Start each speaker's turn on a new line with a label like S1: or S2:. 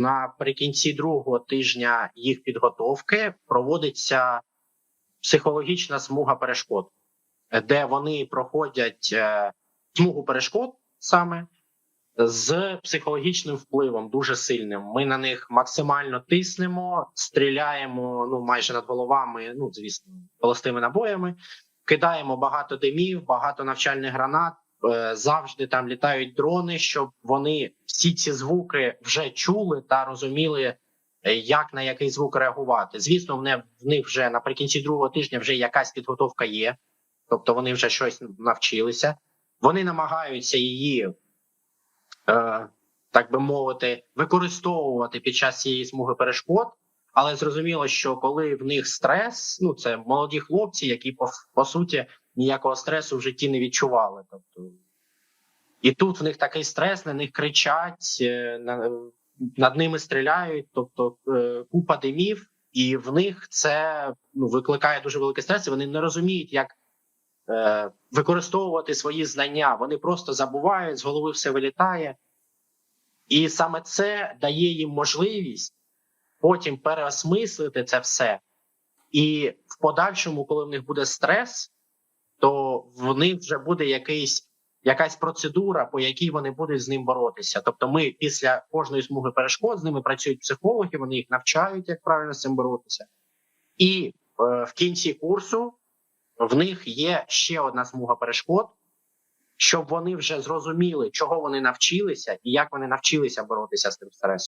S1: Наприкінці другого тижня їх підготовки проводиться психологічна смуга перешкод, де вони проходять е, смугу перешкод саме з психологічним впливом дуже сильним. Ми на них максимально тиснемо, стріляємо ну майже над головами. Ну звісно, холостими набоями, кидаємо багато димів, багато навчальних гранат. Е, Завжди там літають дрони, щоб вони всі ці звуки вже чули та розуміли, е, як на який звук реагувати. Звісно, в них вже наприкінці другого тижня вже якась підготовка є, тобто вони вже щось навчилися. Вони намагаються її, е, так би мовити, використовувати під час цієї смуги перешкод. Але зрозуміло, що коли в них стрес, ну це молоді хлопці, які по, по суті ніякого стресу в житті не відчували. Тобто, і тут в них такий стрес, на них кричать, е, над ними стріляють, тобто е, купа димів, і в них це ну, викликає дуже великий стрес. і Вони не розуміють, як е, використовувати свої знання. Вони просто забувають, з голови все вилітає. І саме це дає їм можливість потім переосмислити це все. І в подальшому, коли в них буде стрес, то в них вже буде якийсь, якась процедура, по якій вони будуть з ним боротися. Тобто, ми після кожної смуги перешкод з ними працюють психологи, вони їх навчають, як правильно з цим боротися. І е, в кінці курсу в них є ще одна смуга перешкод, щоб вони вже зрозуміли, чого вони навчилися і як вони навчилися боротися з тим стресом.